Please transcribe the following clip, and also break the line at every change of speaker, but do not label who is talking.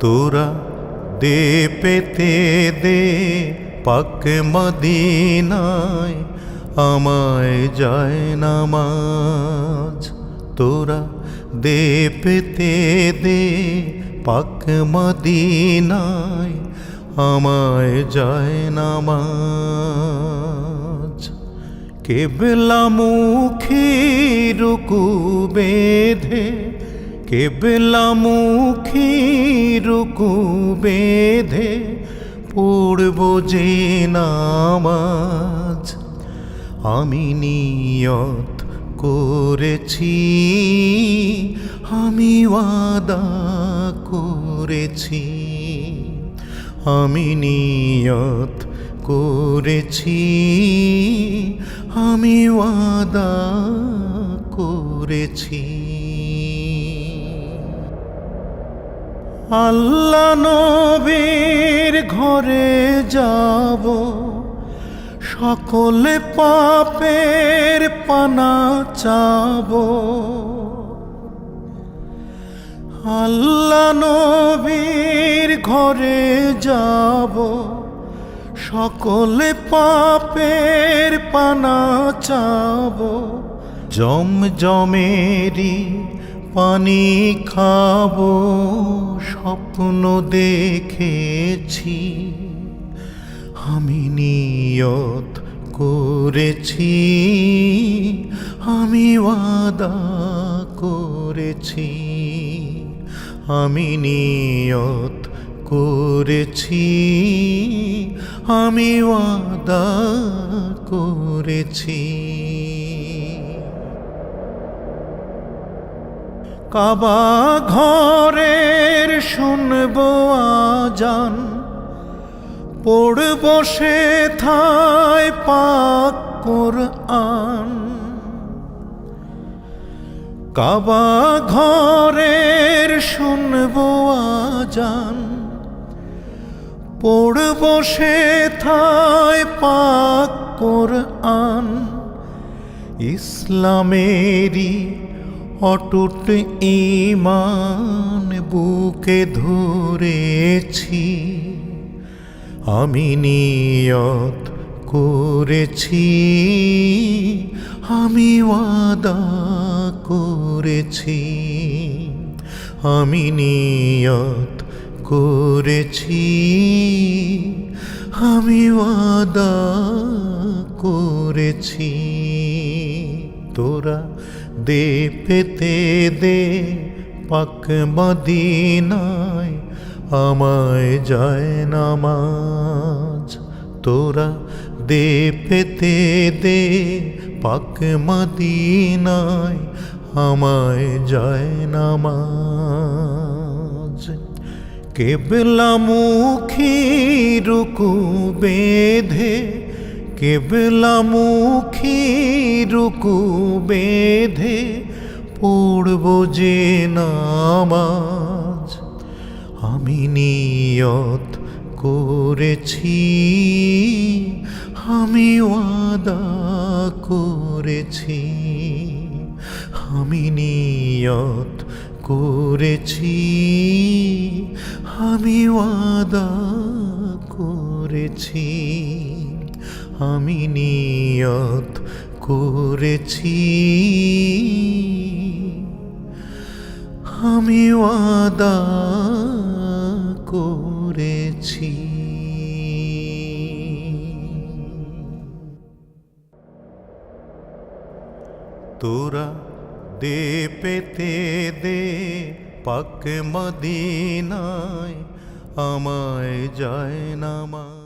তোরা দে পেতে দে পাক মদিনায়, আমায় যায় নামাজ। তোরা দে পেতে দে পাক মদিনায়, আমায় যায় নামাজ। কেবলা মুখী রুকু বেঁধে কেবলা মুখী রুকু বেঁধে পড়ব যে নামাজ আমি নিয়ত করেছি, আমি ওয়াদা করেছি, আমি নিয়ত করেছি, আমি ওয়াদা করেছি। আল্লাহ নবীর ঘরে যাব। সকলে পাপের পানা চাব। আল্লাহ নবীর ঘরে যাব। সকলে পাপের পানা চাব। জম জমেরি পানি খাব, স্বপ্ন দেখেছি। আমি নিয়ত করেছি, আমি ওয়াদা করেছি, আমি নিয়ত করেছি, আমি ওয়াদা করেছি। কাবা ঘরের শুনব আজান। পড়ব সে থায় পাক কোরআন। কাবা ঘরের শুনব আজান। পড়ব সে থায় পাক কোরআন। ইসলামেরই অটুট ইমান বুকে ধরেছি। আমি নিয়ত করেছি। আমি ওয়াদা করেছি। আমি নিয়ত করেছি। আমি ওয়াদা করেছি। তোরা দে পেতে দে পাক মদিনায় আমায় যায় নামাজ তোরা দে পেতে দে পাক মদিনায় আমায় যায় নামাজ কেবলা মুখী রুকু বেঁধে কেবলা মুখী রুকু বেঁধে পড়ব যে নামাজ। আমি নিয়ত করেছি, আমি ওয়াদা করেছি, আমি নিয়ত করেছি, আমি ওয়াদা করেছি, আমি নিয়ত করেছি। আমি ওয়াদা করেছি। তোরা দে পেতে দে পাক মদিনায় আমায় যায় নামা